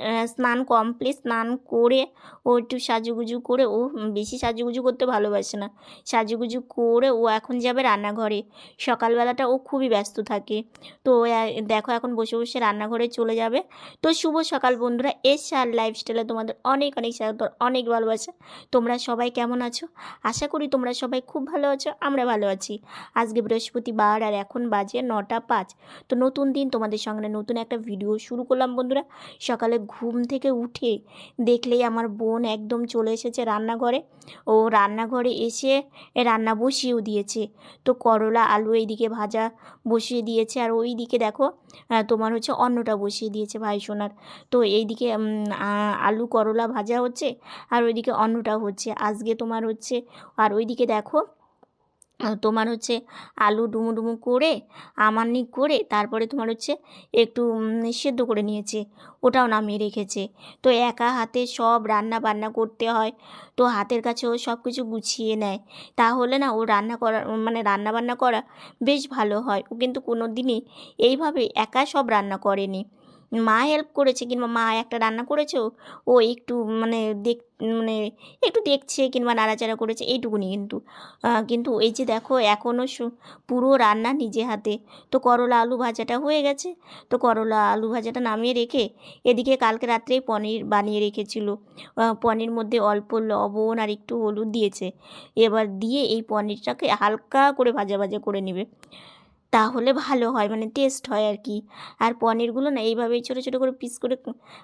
আহ, স্নান কমপ্লিট স্নান করে ও একটু সাজুগুজু করে ও বেশি সাজুগুজু করতে ভালোবাসে না। সাজুগুজু করে ও এখন যাবে রান্নাঘরে। সকালবেলাটা ও খুবই ব্যস্ত থাকে। তো দেখো এখন বসে বসে রান্নাঘরে চলে যাবে। তো শুভ সকাল বন্ধুরা। এস আর লাইফস্টাইলে তোমাদের অনেক অনেক স্বাগত অনেক ভালোবাসা। তোমরা সবাই কেমন আছো? আশা করি তোমরা সবাই খুব ভালো আছো আমরা ভালো আছি। আজকে বৃহস্পতিবার আর এখন বাজে নটা পাঁচ। তো নতুন দিন তোমাদের সঙ্গে নতুন একটা ভিডিও শুরু করলাম বন্ধুরা। সকালে ঘুম থেকে উঠে দেখলেই আমার বোন একদম চলে এসেছে রান্নাঘরে। ও রান্নাঘরে এসে রান্না বসিয়েও দিয়েছে। তো করলা, আলু এইদিকে ভাজা বসিয়ে দিয়েছে। আর ওই দিকে দেখো তোমার হচ্ছে অন্নটা বসিয়ে দিয়েছে ভাই সোনার। তো এইদিকে আলু, করলা ভাজা হচ্ছে, আর ওইদিকে অন্নটা হচ্ছে। আজকে তোমার হচ্ছে, আর ওইদিকে দেখো তোমার হচ্ছে আলু ডুমু ডুমু করে আমানি করে, তারপরে তোমার হচ্ছে একটু সেদ্ধ করে নিয়েছে, ওটাও নামিয়ে রেখেছে। তো একা হাতে সব রান্না বান্না করতে হয়, তো হাতের কাছে ও সব কিছু গুছিয়ে নেয়। তাহলে না, ও রান্না করা মানে রান্না বান্না করা বেশ ভালো হয়। ও কিন্তু কোনো দিনই এইভাবে একা সব রান্না করেনি। মা হেল্প করেছে কিংবা মা একটা রান্না করেছে, ও- একটু মানে দেখ মানে একটু দেখছে কিংবা নাড়াচাড়া করেছে, এইটুকুনি কিন্তু। কিন্তু এই যে দেখো এখনও পুরো রান্না নিজে হাতে। তো করলা আলু ভাজাটা হয়ে গেছে। তো করলা আলু ভাজাটা নামিয়ে রেখে এদিকে কালকে রাত্রেই পনির বানিয়ে রেখেছিল। পনির মধ্যে অল্প লবণ আর একটু হলুদ দিয়েছে। এবার দিয়ে এই পনিরটাকে হালকা করে ভাজা ভাজা করে নেবে। তাহলে ভালো হয় মানে টেস্ট হয় আর কি আর পনিরগুলো না এইভাবেই ছোটো ছোটো করে পিস করে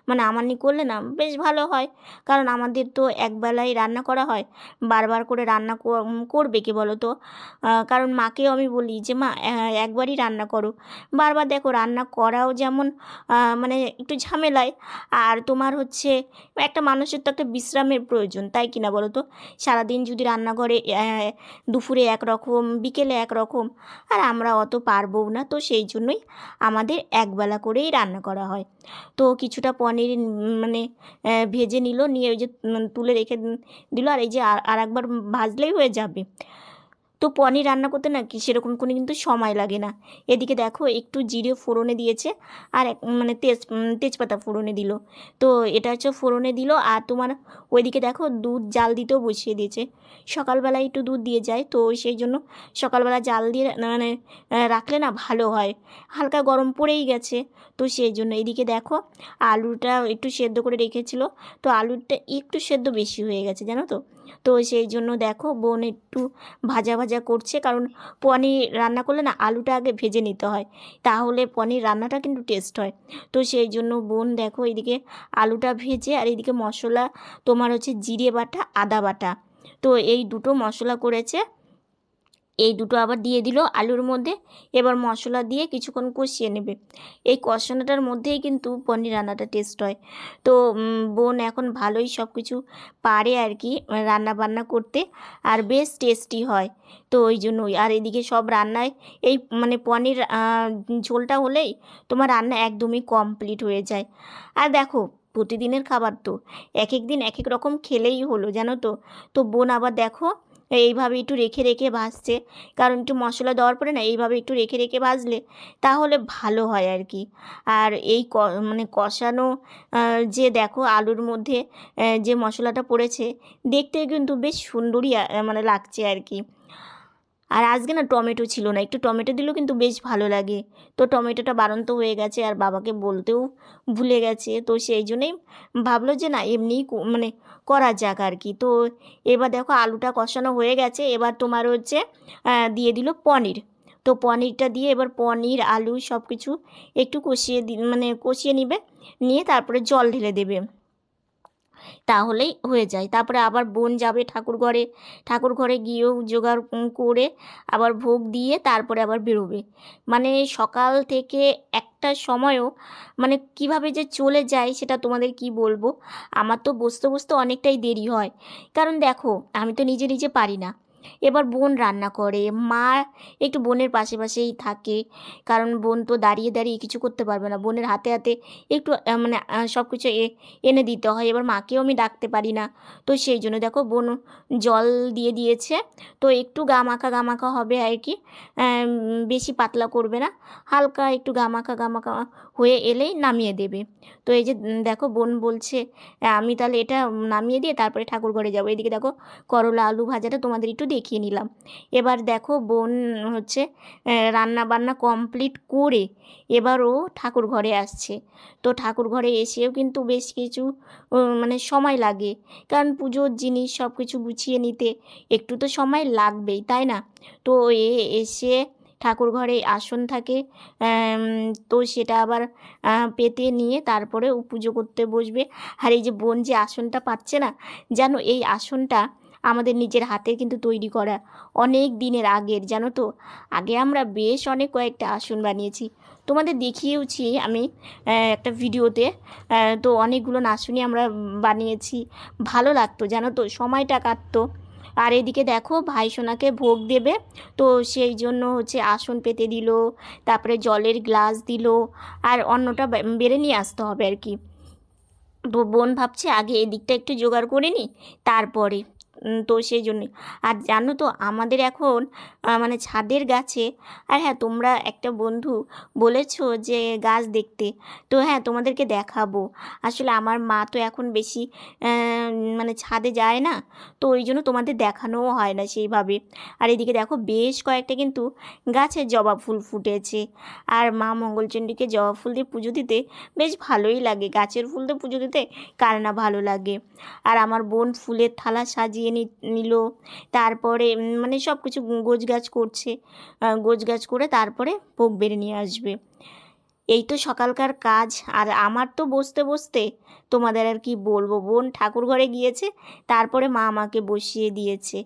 মানে আমানি করলে না বেশ ভালো হয়। কারণ আমাদের তো একবেলাই রান্না করা হয়, বারবার করে রান্না কর- করবে কি বলো তো? কারণ মাকেও আমি বলি যে, মা একবারই রান্না করো। বারবার দেখো রান্না করাও যেমন মানে একটু ঝামেলায়। আর তোমার হচ্ছে, একটা মানুষের তো একটা বিশ্রামের প্রয়োজন, তাই কিনা বলো তো? সারাদিন যদি রান্নাঘরে দুপুরে একরকম, বিকেলে একরকম, আর আমরা অত পারবও না। তো সেই জন্যই আমাদের একবেলা করেই রান্না করা হয়। তো কিছুটা পনির মানে ভেজে নিল, নিয়ে ওই যে তুলে রেখে দিল, আর এই যে, আর আর একবার ভাজলেই হয়ে যাবে। তো পনির রান্না করতে না কি সেরকম কোনো কিন্তু সময় লাগে না। এদিকে দেখো একটু জিরে ফোড়নে দিয়েছে আর এক- মানে তেজ তেজপাতা ফোড়নে দিল। তো এটা হচ্ছে ফোড়নে দিল আর তোমার ওইদিকে দেখো দুধ জাল দিতেও বসিয়ে দিয়েছে। সকালবেলায় একটু দুধ দিয়ে যায় তো সেই জন্য সকালবেলা জাল দিয়ে মানে রাখলে না ভালো হয়। হালকা গরম পড়েই গেছে তো সেই জন্য এদিকে দেখো আলুটা একটু সেদ্ধ করে রেখেছিল। তো আলুটা একটু সেদ্ধ বেশি হয়ে গেছে জানো তো? তো সেই জন্য দেখো বোন একটু ভাজা ভাজা করছে। কারণ পনির রান্না করলে না আলুটা আগে ভেজে নিতে হয়, তাহলে পনির রান্নাটা কিন্তু টেস্ট হয়। তো সেই জন্য বোন দেখো এদিকে আলুটা ভেজে আর এদিকে মশলা তোমার হচ্ছে জিরে বাটা, আদা বাটা। তো এই দুটো মশলা করেছে। এই দুটো আবার দিয়ে দিল আলুর মধ্যে। এবার মশলা দিয়ে কিছুক্ষণ কষিয়ে নেবে। এই কষানোটার মধ্যেই কিন্তু পনির রান্নাটা টেস্ট হয়। তো বোন এখন ভালোই সব কিছু পারে আর কি রান্না বান্না করতে আর বেশ টেস্টি হয়। তো ওই জন্যই। আর এদিকে সব রান্নায় এই মানে পনির ঝোলটা হলেই তোমার রান্না একদমই কমপ্লিট হয়ে যায়। আর দেখো, প্রতিদিনের খাবার তো। এক এক দিন এক এক রকম খেলেই হলো, জানো তো? তো বোন আবার দেখো এইভাবে একটু রেখে রেখে ভাজছে। কারণ একটু মশলা দেওয়ার পরে না, এইভাবে একটু রেখে রেখে ভাজলে তাহলে ভালো হয় আর কি। আর এই ক মানে কষানো যে দেখো আলুর মধ্যে যে মশলাটা পড়েছে, দেখতে কিন্তু বেশ সুন্দরই মানে লাগছে আর কি। আর আজকে না টমেটো ছিল না। একটু টমেটো দিলেও কিন্তু বেশ ভালো লাগে। তো টমেটোটা বাড়ন্ত হয়ে গেছে আর বাবাকে বলতেও ভুলে গেছে। তো সেই জন্যেই ভাবলো যে না এমনিই মানে করা যাক আর কি। তো এবার দেখো আলুটা কষানো হয়ে গেছে। এবার তোমার হচ্ছে দিয়ে দিল পনির। তো পনিরটা দিয়ে এবার পনির, আলু সব কিছু একটু কষিয়ে মানে কষিয়ে নিবে। নিয়ে তারপরে জল ঢেলে দেবে। তাহলেই হয়ে যায়। তারপরে আবার বোন যাবে ঠাকুর ঘরে। ঠাকুর ঘরে গিয়েও জোগাড় করে আবার ভোগ দিয়ে তারপরে আবার বেরোবে। মানে সকাল থেকে একটা সময়ও মানে কীভাবে যে চলে যায় সেটা তোমাদের কি বলব? আমার তো বসতে বসতে অনেকটাই দেরি হয়। কারণ দেখো, আমি তো নিজে নিজে পারি না। এবার বোন রান্না করে। মা একটু বোনের পাশে পাশেই থাকে, কারণ বোন তো দাঁড়িয়ে দাঁড়িয়ে কিছু করতে পারবে না। বোনের হাতে হাতে একটু মানে সব কিছু এনে দিতে হয়। এবার মাকেও আমি ডাকতে পারি না। তো সেই জন্য দেখো বোন জল দিয়ে দিয়েছে। তো একটু গা মাখা গা মাখা হবে আর কি। বেশি পাতলা করবে না। হালকা একটু গা মাখা গা মাখা হয়ে এলেই নামিয়ে দেবে। তো এই যে দেখো বোন বলছে আমি তাহলে এটা নামিয়ে দিয়ে তারপরে ঠাকুর ঘরে যাব। এদিকে দেখো করলা আলু ভাজাটা তোমাদের একটু দেখিয়ে নিলাম। এবার দেখো বোন হচ্ছে রান্না বান্না কমপ্লিট করে এবার ও ঠাকুর ঘরে আসছে। তো ঠাকুর ঘরে এসেও কিন্তু বেশ কিছু মানে সময় লাগে। কারণ পুজোর জিনিস সব কিছু গুছিয়ে নিতে একটু তো সময় লাগবেই, তাই না? তো এ, এসে ঠাকুর ঘরে আসন থাকে তো সেটা আবার পেতে নিয়ে তারপরে পুজো করতে বসবে। আর এই যে বোন যে আসনটা পাচ্ছে না, জানো এই আসনটা আমাদের নিজের হাতে কিন্তু তৈরি করা অনেক দিনের আগের, জানো তো? আগে আমরা বেশ অনেক কয়েকটা আসন বানিয়েছি। তোমাদের দেখিয়েওছি আমি একটা ভিডিওতে তো অনেকগুলো নাচুনি আমরা বানিয়েছি। ভালো লাগতো, জানো তো? সময়টা কাটতো। আর এদিকে দেখো ভাই সোনাকে ভোগ দেবে। তো সেই জন্য হচ্ছে আসন পেতে দিল, তারপরে জলের গ্লাস দিল, আর অন্নটা বেড়ে নিয়ে আসতে হবে আর কি। তো বোন ভাবছে আগে এদিকটা একটু জোগাড় করে নি, তারপরে তো সেই জন্যে আর জানো তো, আমাদের এখন মানে ছাদের গাছে, আর হ্যাঁ তোমরা একটা বন্ধু বলেছ যে গাছ দেখতে, তো হ্যাঁ তোমাদেরকে দেখাবো। আসলে আমার মা তো এখন বেশি মানে ছাদে যায় না, তো ওই জন্য তোমাদের দেখানোও হয় না সেইভাবে। আর এদিকে দেখো, বেশ কয়েকটা কিন্তু গাছে জবা ফুল ফুটেছে। আর মা মঙ্গলচণ্ডীকে জবা ফুল দিয়ে পুজো দিতে বেশ ভালোই লাগে। গাছের ফুল দিয়ে পুজো দিতে কার না ভালো লাগে। আর আমার বোন ফুলের থালা সাজিয়ে নিল। তারপরে মানে সব কিছু গোছগাছ করছে। গোছগাছ করে তারপরে পোক বেড়ে নিয়ে আসবে। এই তো সকালকার কাজ, আর আমার তো বসতে বসতে তোমাদের আর কি বলব, বোন ঠাকুর ঘরে গিয়েছে, তারপরে মা আমাকে বসিয়ে দিয়েছে।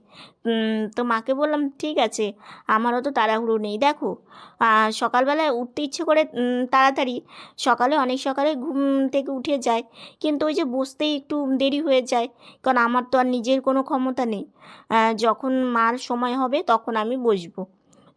তো মাকে বললাম, ঠিক আছে, আমারও তো তাড়াহুড়ো নেই, দেখো সকালবেলায় উঠতে ইচ্ছে করে তাড়াতাড়ি, সকালে অনেক সকালে ঘুম থেকে উঠে যায়, কিন্তু ওই যে বসতেই একটু দেরি হয়ে যায়, কারণ আমার তো আর নিজের কোনো ক্ষমতা নেই যখন মার সময় হবে তখন আমি বসবো।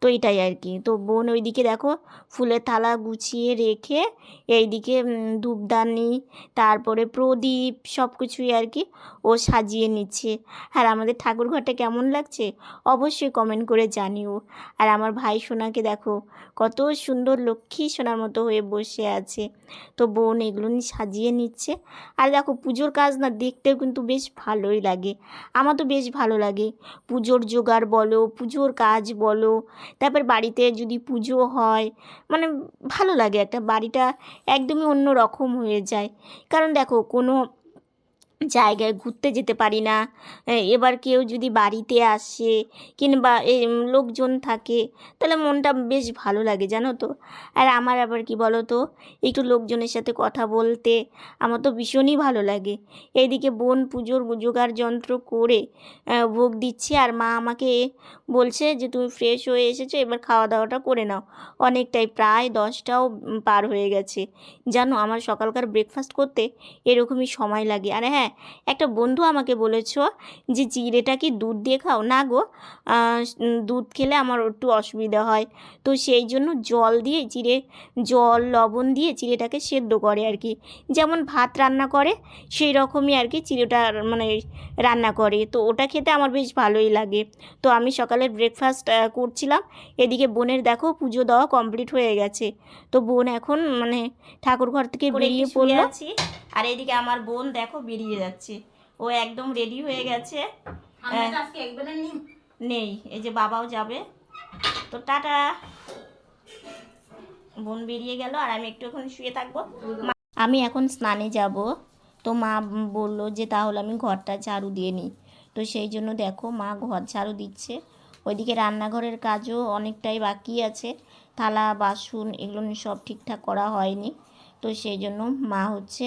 তো এটাই আর কি তো বোন ওইদিকে দেখো ফুলের থালা গুছিয়ে রেখে এইদিকে ধূপদানি, তারপরে প্রদীপ সব কিছুই আর কি ও সাজিয়ে নিচ্ছে। আর আমাদের ঠাকুর ঘরটা কেমন লাগছে? অবশ্যই কমেন্ট করে জানিও। আর আমার ভাই সোনাকে দেখো, কত সুন্দর লক্ষ্মী সোনার মতো হয়ে বসে আছে। তো বোন এগুলো সাজিয়ে নিচ্ছে। আর দেখো, পুজোর কাজ না দেখতেও কিন্তু বেশ ভালোই লাগে। আমার তো বেশ ভালো লাগে। পুজোর জোগাড় বলো, পুজোর কাজ বলো, তারপর বাড়িতে যদি পুজো হয় মানে ভালো লাগে। একটা বাড়িটা একদমই অন্য রকম হয়ে যায়। কারণ দেখো, কোনো জায়গায় ঘুরতে যেতে পারি না। এবার কেউ যদি বাড়িতে আসে কিংবা লোকজন থাকে, তাহলে মনটা বেশ ভালো লাগে, জানো তো। আর আমার আবার কি বলো তো একটু লোকজনের সাথে কথা বলতে আমার তো ভীষণই ভালো লাগে। এইদিকে বোন পুজোর জোগাড় যন্ত্র করে ভোগ দিচ্ছে আর মা আমাকে বলছে যে, তুমি ফ্রেশ হয়ে এসেছ, এবার খাওয়া দাওয়াটা করে নাও। অনেকটাই, প্রায় দশটাও পার হয়ে গেছে। জানো, আমার সকালকার ব্রেকফাস্ট করতে এরকমই সময় লাগে। আর হ্যাঁ একটা বন্ধু আমাকে বলেছ যে চিড়েটা কি দুধ দিয়ে খাও? না গো দুধ খেলে আমার একটু অসুবিধা হয়। তো সেই জন্য জল দিয়ে চিড়ে জল লবণ দিয়ে চিড়েটাকে সেদ্ধ করে আর কি। যেমন ভাত রান্না করে সেই রকমই আর কি চিড়েটা মানে রান্না করে। তো ওটা খেতে আমার বেশ ভালোই লাগে। তো আমি সকালের ব্রেকফাস্ট করছিলাম। এদিকে বোনের দেখো পুজো দেওয়া কমপ্লিট হয়ে গেছে। তো বোন এখন মানে ঠাকুর ঘর থেকে বেরিয়ে পড়ল। আছি? আর এদিকে আমার বোন দেখো বেরিয়ে যাচ্ছে। ও একদম রেডি হয়ে গেছে। হ্যাঁ। নেই। এই যে বাবাও যাবে। তো টাটা। বোন বেরিয়ে গেল আর আমি একটু এখন শুয়ে থাকব। আমি এখন স্নানে যাব। তো মা বলল যে তাহলে আমি ঘরটা ঝাড়ু দিয়ে নিই। তো সেই জন্য দেখো মা ঘর ঝাড়ু দিচ্ছে। ওইদিকে রান্নাঘরের কাজও অনেকটাই বাকি আছে। থালা বাসন এগুলো সব ঠিকঠাক করা হয়নি। তো সেই জন্য মা হচ্ছে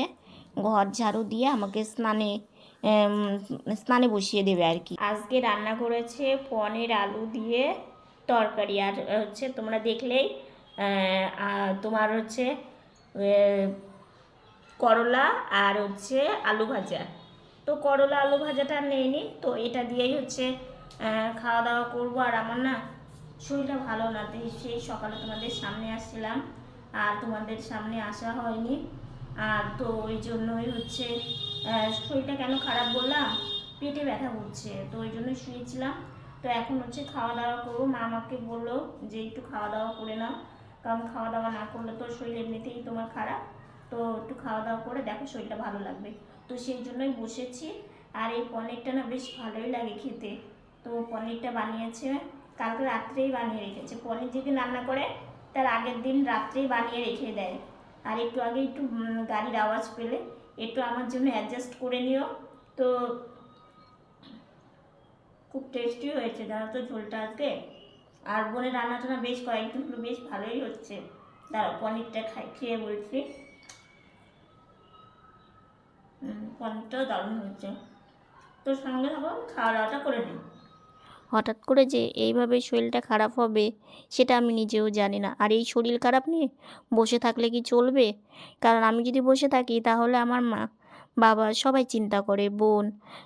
ঘর ঝাড়ু দিয়ে আমাকে স্নানে স্নানে বসিয়ে দেবে আর কি। আজকে রান্না করেছে পনির আলু দিয়ে তরকারি। আর হচ্ছে তোমরা দেখলেই তোমার হচ্ছে করলা আর হচ্ছে আলু ভাজা। তো করলা আলু ভাজাটা নেইনি, তো এটা দিয়েই হচ্ছে খাওয়া দাওয়া করব। আর আমার না শরীরটা ভালো না সেই সকালে তোমাদের সামনে আসছিলাম, আর তোমাদের সামনে আসা হয়নি। আর তো ওই জন্যই হচ্ছে শরীরটা কেন খারাপ বললাম? পেটে ব্যথা করছে, তো ওই জন্যই শুয়েছিলাম। তো এখন হচ্ছে খাওয়া দাওয়া করব। মা আমাকে বলল যে একটু খাওয়া দাওয়া করে নাও। কারণ খাওয়া দাওয়া না করলে তো শরীর এমনিতেই তোমার খারাপ। তো একটু খাওয়া দাওয়া করে দেখো শরীরটা ভালো লাগবে। তো সেই জন্যই বসেছি। আর এই পনিরটা না বেশ ভালোই লাগে খেতে। তো পনিরটা বানিয়েছে, কালকে রাত্রেই বানিয়ে রেখেছে। পনির যেদিন রান্না করে, তার আগের দিন রাত্রেই বানিয়ে রেখে দেয়। আর একটু আগে একটু গাড়ির আওয়াজ পেলে, একটু আমার জন্য অ্যাডজাস্ট করে নিও। তো, খুব টেস্টি হয়েছে, জানো তো ঝোলটা আজকে? আর বোনের রান্না না বেশ কয়েকদিন হলো, বেশ ভালোই হচ্ছে। দাঁড়াও পনিরটা খাই, খেয়ে বলছি। পনিরটাও দারুণ হচ্ছে তো সঙ্গে থাকো খাওয়া দাওয়াটা করে নিই হঠাৎ করে যে এইভাবে শরীরটা খারাপ হবে, সেটা আমি নিজেও জানি না। আর এই শরীর খারাপ নিয়ে বসে থাকলে কি চলবে? কারণ আমি যদি বসে থাকি, তাহলে আমার মা বাবা, সবাই চিন্তা করে, বোন।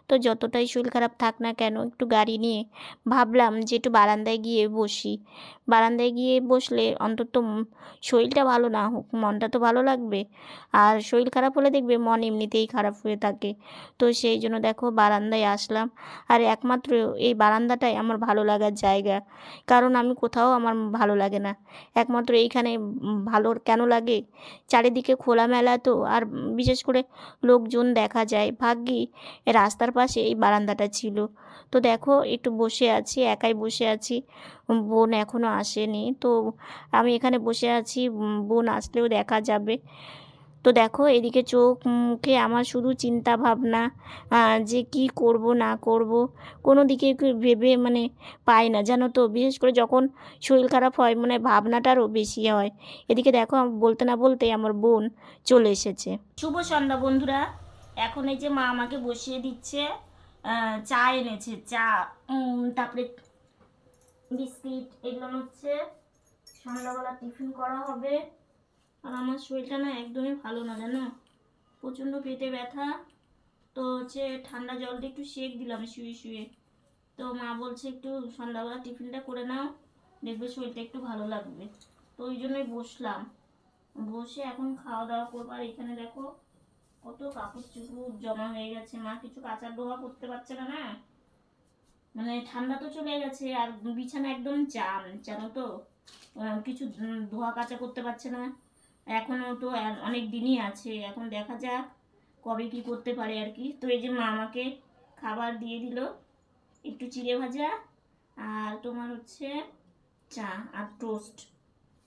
তো যতটাই শরীর খারাপ থাক না কেন, একটু গাড়ি নিয়ে ভাবলাম যে একটু বারান্দায় গিয়ে বসি। বারান্দায় গিয়ে বসলে অন্তত শরীরটা ভালো না হোক, মনটা তো ভালো লাগবে। আর শরীর খারাপ হলে দেখবে মন এমনিতেই খারাপ হয়ে থাকে। তো সেই জন্য দেখো বারান্দায় আসলাম। আর একমাত্র এই বারান্দাটাই আমার ভালো লাগার জায়গা। কারণ আমি কোথাও আমার ভালো লাগে না। একমাত্র এইখানে ভালো কেন লাগে? চারিদিকে খোলামেলা তো। আর বিশেষ করে লোকজন দেখা যায়। ভাগ্যি রাস্তার পাশে এই বারান্দাটা ছিল। তো দেখো, একটু বসে আছি, একাই বসে আছি। বোন এখনও আসেনি। তো আমি এখানে বসে আছি, বোন আসলেও দেখা যাবে। তো দেখো, এদিকে চোখ মুখে আমার শুধু চিন্তা ভাবনা যে কি করব, না করব। কোনো দিকে ভেবে মানে পাই না, জানো তো? বিশেষ করে যখন শরীর খারাপ হয় মানে ভাবনাটারও বেশি হয়। এদিকে দেখো, বলতে না বলতে আমার বোন চলে এসেছে। শুভ সন্ধ্যা বন্ধুরা। এখন এই যে মা আমাকে বসিয়ে দিচ্ছে চা এনেছে, চা তারপরে বিস্কিট, এগুলো হচ্ছে সন্ধ্যাবেলা টিফিন করা হবে। আর আমার শরীরটা না একদমই ভালো না, জানো? প্রচণ্ড পেটে ব্যথা। তো হচ্ছে ঠান্ডা জল দিয়ে একটু সেক দিলাম, শুয়ে শুয়ে। তো মা বলছে একটু সন্ধ্যাবেলা টিফিনটা করে নাও, দেখবে শরীরটা একটু ভালো লাগবে। তো ওই জন্যই বসলাম। বসে এখন খাওয়া দাওয়া করব, আর এখানে দেখো কত কাপড় চুপড় জমা হয়ে গেছে, মা কিছু কাঁচা ধোয়া করতে পারছে না না? মানে ঠান্ডা তো চলে গেছে, আর বিছানা একদম জাম জানো তো? কিছু ধোয়া কাচা করতে পারছে না। এখনও তো অনেক দিনই আছে, এখন দেখা যাক কবে কি করতে পারে আর কি। তো এই যে মা আমাকে খাবার দিয়ে দিল, একটু চিড়ে ভাজা আর তোমার হচ্ছে চা আর টোস্ট।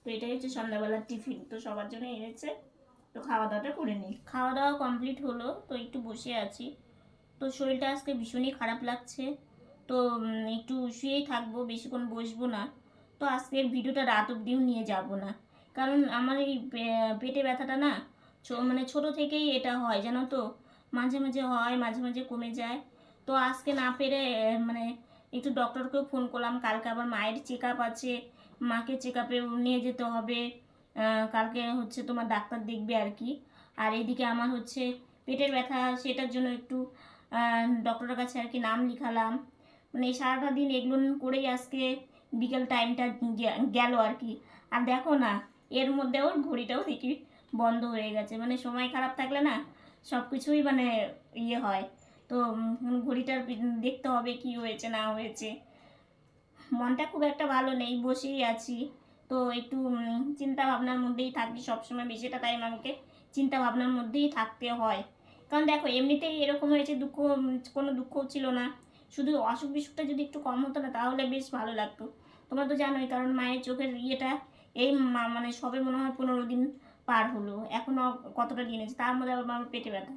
তো এটাই হচ্ছে সন্ধ্যাবেলার টিফিন, তো সবার জন্য এনেছে। তো খাওয়া দাওয়াটা করে নিই খাওয়া দাওয়া কমপ্লিট হলো, তো একটু বসে আছি। তো শরীরটা আজকে ভীষণই খারাপ লাগছে। তো একটু শুয়েই থাকব, বেশিক্ষণ বসবো না। তো আজকের ভিডিওটা রাত অবধিও নিয়ে যাব না। কারণ আমার এই পেটে ব্যথাটা না মানে ছোট থেকেই এটা হয়, জানো তো? মাঝে মাঝে হয়, মাঝে মাঝে কমে যায়। তো আজকে না পেরে মানে একটু ডক্টরকেও ফোন করলাম। কালকে আবার মায়ের চেক আপ আছে। মাকে চেক নিয়ে যেতে হবে। কালকে হচ্ছে তোমার ডাক্তার দেখবে আর কি। আর এইদিকে আমার হচ্ছে পেটের ব্যথা, সেটার জন্য একটু ডক্টরের কাছে আর কি নাম লিখালাম। মানে সারাটা দিন এগুলো করেই আজকে বিকেল টাইমটা গেল আর কি। আর দেখো না, এর মধ্যেও ঘড়িটাও দেখি বন্ধ হয়ে গেছে। মানে সময় খারাপ থাকলে না সব কিছুই মানে ইয়ে হয়। তো ঘড়িটার দেখতে হবে কি হয়েছে, না হয়েছে। মনটা খুব একটা ভালো নেই, বসেই আছি। তো একটু চিন্তা ভাবনার মধ্যেই থাকি সবসময়, বেশিটা টাইম আমাকে চিন্তা ভাবনার মধ্যেই থাকতে হয়। কারণ দেখো, এমনিতেই এরকম হয়েছে দুঃখ কোনো দুঃখ ছিল না। শুধু অসুখ বিসুখটা যদি একটু কম হতো না, তাহলে বেশ ভালো লাগতো। তোমরা তো জানোই, কারণ মায়ের চোখের ইয়েটা এই মানে সবে মনে হয় পনেরো দিন পার হলো। এখনও কতটা দিন আছে তার মধ্যে আবার আমার পেটে ব্যথা।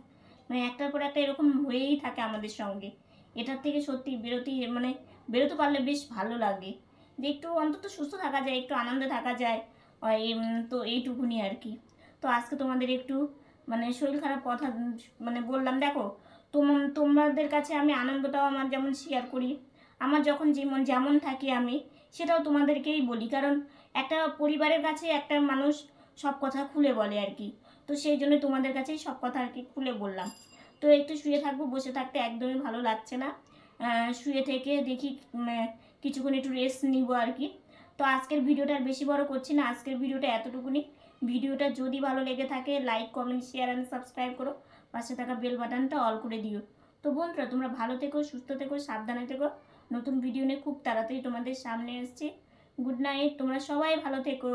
মানে একটার পর একটা এরকম হয়েই থাকে আমাদের সঙ্গে। এটার থেকে সত্যি বেরোতে মানে বেরোতে পারলে বেশ ভালো লাগে। যে একটু অন্তত সুস্থ থাকা যায় একটু আনন্দে থাকা যায় তো এইটুকুনি আর কি। তো আজকে তোমাদের একটু মানে শরীর খারাপ কথা মানে বললাম দেখো তোম তোমাদের কাছে আমি আনন্দটাও আমার যেমন শেয়ার করি আমার যখন যেমন যেমন থাকি আমি সেটাও তোমাদেরকেই বলি। কারণ একটা পরিবারের কাছে একটা মানুষ সব কথা খুলে বলে আর কি। তো সেই জন্য তোমাদের কাছেই সব কথা আর কি খুলে বললাম। তো একটু শুয়ে থাকব বসে থাকতে একদমই ভালো লাগছে না। শুয়ে থেকে দেখি আহ, কিছুক্ষণ একটু রেস্ট নিব আর কি তো আজকের ভিডিওটা আর বেশি বড় করছি না, আজকের ভিডিওটা এতটুকুনি। ভিডিওটা যদি ভালো লেগে থাকে like comment share and subscribe করো। পাশে থাকা বেল বাটনটা অল করে দিও। তো বন্ধুরা, তোমরা ভালো থেকো, সুস্থ থেকো, সাবধানে থেকো। নতুন ভিডিও নিয়ে খুব তাড়াতাড়ি তোমাদের সামনে এসছি। গুড নাইট তোমরা সবাই ভালো থেকো।